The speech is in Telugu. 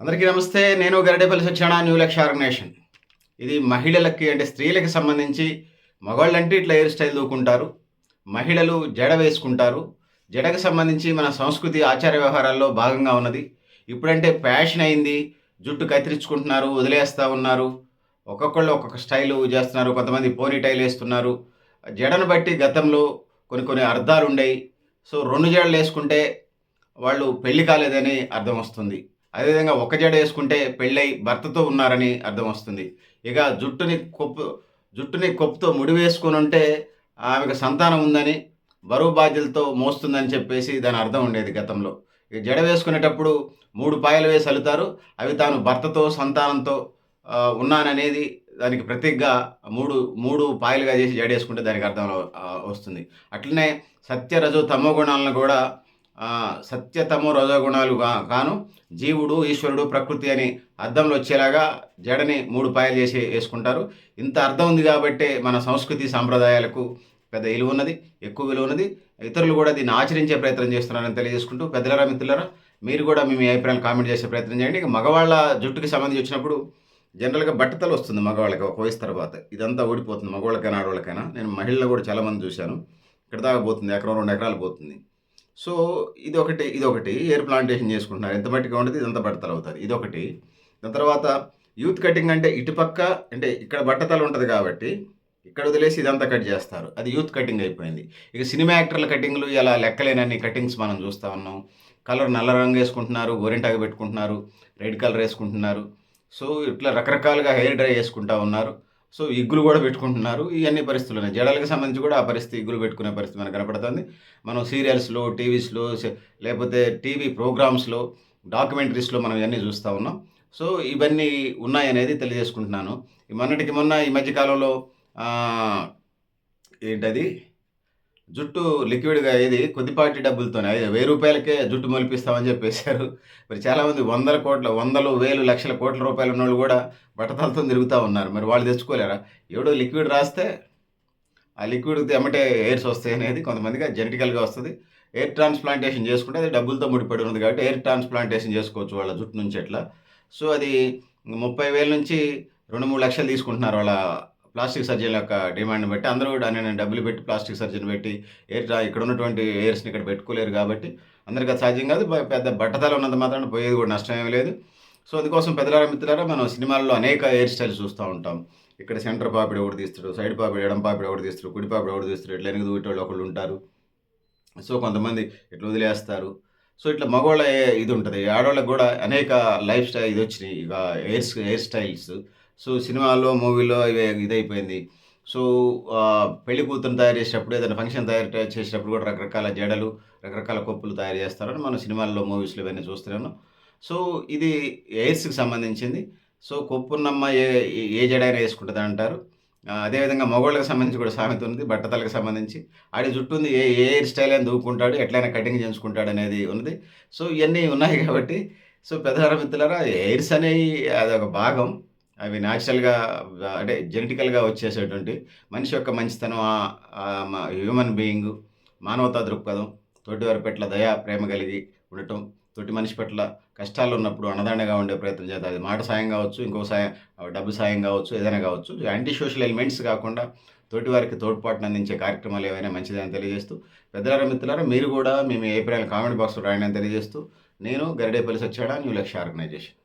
అందరికీ నమస్తే. నేను గరడేపల్లి సత్యనారాయణ న్యూ లక్ష ఆర్గనైజేషన్ ఇది మహిళలకి అంటే స్త్రీలకి సంబంధించి మగవాళ్ళంటే ఇట్లా హెయిర్ స్టైల్ దూకుంటారు. మహిళలు జడ వేసుకుంటారు. జడకు సంబంధించి మన సంస్కృతి ఆచార వ్యవహారాల్లో భాగంగా ఉన్నది. ఇప్పుడంటే ఫ్యాషన్ అయింది. జుట్టు కత్తిరించుకుంటున్నారు వదిలేస్తూ ఉన్నారు. ఒక్కొక్కళ్ళు ఒక్కొక్క స్టైలు చేస్తున్నారు. కొంతమంది పోనీ టైల్ వేస్తున్నారు. జడను బట్టి గతంలో కొన్ని కొన్ని అర్థాలు ఉండేవి సో రెండు జడలు వేసుకుంటే వాళ్ళు పెళ్ళి కాలేదని అర్థం వస్తుంది. అదేవిధంగా ఒక జడ వేసుకుంటే పెళ్ళై భర్తతో ఉన్నారని అర్థం వస్తుంది. ఇక జుట్టుని కొప్పు జుట్టుని కొప్పుతో ముడి వేసుకొని ఉంటే ఆమెకు సంతానం ఉందని బరువు బాధ్యతలతో మోస్తుందని చెప్పేసి దాని అర్థం ఉండేది గతంలో. ఇక జడ వేసుకునేటప్పుడు మూడు పాయలు వేసి అల్లుతారు. అవి తాను భర్తతో సంతానంతో ఉన్నాననేది దానికి ప్రతీకగా మూడు మూడు పాయలుగా చేసి జడ వేసుకుంటే దానికి అర్థం వస్తుంది. అట్లనే సత్యరజు తమో గుణాలను కూడా సత్యతమో రజోగుణాలు కాను జీవుడు ఈశ్వరుడు ప్రకృతి అని అర్థంలో వచ్చేలాగా జడని మూడు పాయలు చేసి వేసుకుంటారు. ఇంత అర్థం ఉంది కాబట్టే మన సంస్కృతి సాంప్రదాయాలకు పెద్ద విలువ ఉన్నది ఎక్కువ విలువ ఉన్నది. ఇతరులు కూడా దీన్ని ఆచరించే ప్రయత్నం చేస్తున్నారని తెలియజేసుకుంటూ పెద్దలరా మిత్రులరా మీరు కూడా మీ మీ అభిప్రాయాలు కామెంట్ చేసే ప్రయత్నం చేయండి. ఇక మగవాళ్ళ జుట్టుకి సంబంధించి వచ్చినప్పుడు జనరల్గా బట్టతలు వస్తుంది మగవాళ్ళకి ఒక వయసు తర్వాత. ఇదంతా ఊడిపోతుంది మగవాళ్ళకైనా ఆడవాళ్ళకైనా. నేను మహిళలు కూడా చాలామంది చూశాను. ఇక్కడ దాకా పోతుంది ఎకరం రెండు ఎకరాలు పోతుంది. సో ఇది ఒకటి ఇది ఒకటి ఎయిర్ ప్లాంటేషన్ చేసుకుంటున్నారు. ఎంత మట్టిగా ఉంటుంది ఇదంతా బట్టతలు అవుతుంది ఇది ఒకటి దాని తర్వాత యూత్ కటింగ్ అంటే ఇటుపక్క అంటే ఇక్కడ బట్టతలు ఉంటుంది కాబట్టి ఇక్కడ వదిలేసి ఇదంతా కట్ చేస్తారు. అది యూత్ కటింగ్ అయిపోయింది. ఇక సినిమా యాక్టర్ల కటింగ్లు ఇలా లెక్కలేనన్ని కటింగ్స్ మనం చూస్తూ ఉన్నాం. కలర్ నల్ల రంగు వేసుకుంటున్నారు గోరింటాకు పెట్టుకుంటున్నారు రెడ్ కలర్ వేసుకుంటున్నారు. సో ఇట్లా రకరకాలుగా హెయిర్ డ్రై చేసుకుంటా ఉన్నారు. సో ఇగ్గులు కూడా పెట్టుకుంటున్నారు. ఇవన్నీ పరిస్థితులు ఉన్నాయి. జడలకు సంబంధించి కూడా ఆ పరిస్థితి ఇగ్గులు పెట్టుకునే పరిస్థితి మనకు కనపడుతుంది. మనం సీరియల్స్లో టీవీస్లో లేకపోతే టీవీ ప్రోగ్రామ్స్లో డాక్యుమెంటరీస్లో మనం ఇవన్నీ చూస్తూ ఉన్నాం. సో ఇవన్నీ ఉన్నాయనేది తెలియజేసుకుంటున్నాను. మొన్నటికి మొన్న ఈ మధ్యకాలంలో ఏంటది? జుట్టు లిక్విడ్గా ఏది కొద్దిపాటి డబ్బులతోనే. వెయ్యి రూపాయలకే జుట్టు మొలిపిస్తామని చెప్పేశారు. మరి చాలామంది వందల కోట్ల వందలు వేలు లక్షల కోట్ల రూపాయలు ఉన్నోళ్ళు కూడా బట్టతలతో తిరుగుతూ ఉన్నారు. మరి వాళ్ళు తెచ్చుకోలేరా? ఎవడో లిక్విడ్ రాస్తే ఆ లిక్విడ్ ఎమ్మటే ఎయిర్స్ వస్తాయి అనేది కొంతమందికి జెనటికల్గా వస్తుంది. ఎయిర్ ట్రాన్స్ప్లాంటేషన్ చేసుకుంటే అది డబ్బులతో ముడిపడి ఉన్నది కాబట్టి ఎయిర్ ట్రాన్స్ప్లాంటేషన్ చేసుకోవచ్చు వాళ్ళ జుట్టు నుంచి ఎట్లా. సో అది ముప్పై వేల నుంచి రెండు మూడు లక్షలు తీసుకుంటున్నారు వాళ్ళ ప్లాస్టిక్ సర్జన్ యొక్క డిమాండ్ని బట్టి అందరూ కూడా నేను డబ్బులు పెట్టి ప్లాస్టిక్ సర్జన్ పెట్టి ఎయిర్ ఇక్కడ ఉన్నటువంటి ఎయిర్స్ని ఇక్కడ పెట్టుకోలేరు కాబట్టి అందరికీ అది సాధ్యం కాదు. పెద్ద బట్టతలు ఉన్నంత మాత్రం పోయేది కూడా నష్టం ఏమీ లేదు. సో అందుకోసం పెద్దలారా మిత్రులారా మనం సినిమాల్లో అనేక హెయిర్ స్టైల్స్ చూస్తూ ఉంటాం. ఇక్కడ సెంటర్ పాపిడి ఒకటి తీస్తాడు సైడ్ పాపిడి ఎడం పాపిడి ఒకటి తీస్తాడు కుడి పాపిడి ఒకటి తీస్తాడు ఇట్లా ఎనిమిది దూటోళ్ళు ఒకళ్ళు ఉంటారు. సో కొంతమంది ఇట్లా వదిలేస్తారు. సో ఇట్లా మగవాళ్ళ ఇది ఉంటుంది. ఆడవాళ్ళకి కూడా అనేక లైఫ్ స్టైల్ ఇది వచ్చినాయి. ఇక హెయిర్ హెయిర్ స్టైల్స్ సో సినిమాల్లో మూవీలో ఇవి ఇదైపోయింది. సో పెళ్ళి కూతురు తయారు చేసేటప్పుడు ఏదైనా ఫంక్షన్ తయారు చేసేటప్పుడు కూడా రకరకాల జడలు రకరకాల కొప్పులు తయారు చేస్తారని మనం సినిమాల్లో మూవీస్లో ఇవన్నీ చూస్తున్నాను. సో ఇది ఎయిర్స్కి సంబంధించింది. సో కొప్పున్నమ్మ ఏ ఏ జడైనా వేసుకుంటుంది అంటారు. అదేవిధంగా మగవాళ్ళకి సంబంధించి కూడా సామెత ఉంది బట్టతలకు సంబంధించి. ఆడి జుట్టు ఉంది ఏ ఏ హెయిర్ స్టైల్ అని దూకుంటాడు ఎట్లయినా కటింగ్ చేయించుకుంటాడు అనేది ఉన్నది. సో ఇవన్నీ ఉన్నాయి కాబట్టి సో పెద్దహార మిత్రులారా ఎయిర్స్ అనేవి అదొక భాగం. అవి న్యాచురల్గా అంటే జెనెటికల్గా వచ్చేసేటువంటి మనిషి యొక్క మంచితనం హ్యూమన్ బీయింగ్ మానవతా దృక్పథం తోటివారి పట్ల దయా ప్రేమ కలిగి ఉండటం తోటి మనిషి పట్ల కష్టాలు ఉన్నప్పుడు అన్నదండగా ఉండే ప్రయత్నం చేద్దాం అది మాట సాయం కావచ్చు ఇంకో సాయం డబ్బు సాయం కావచ్చు ఏదైనా కావచ్చు యాంటీ సోషల్ ఎలిమెంట్స్ కాకుండా తోటి వారికి తోడ్పాటును అందించే కార్యక్రమాలు ఏవైనా మంచిదని తెలియజేస్తూ పెద్దలారా మిత్రులారా మీరు కూడా మేము ఏ అభిప్రాయాలు కామెంట్ బాక్స్లో రాయని తెలియజేస్తూ నేను గరిడేపల్లి సచ్చాడా న్యూ లక్ష్య ఆర్గనైజేషన్.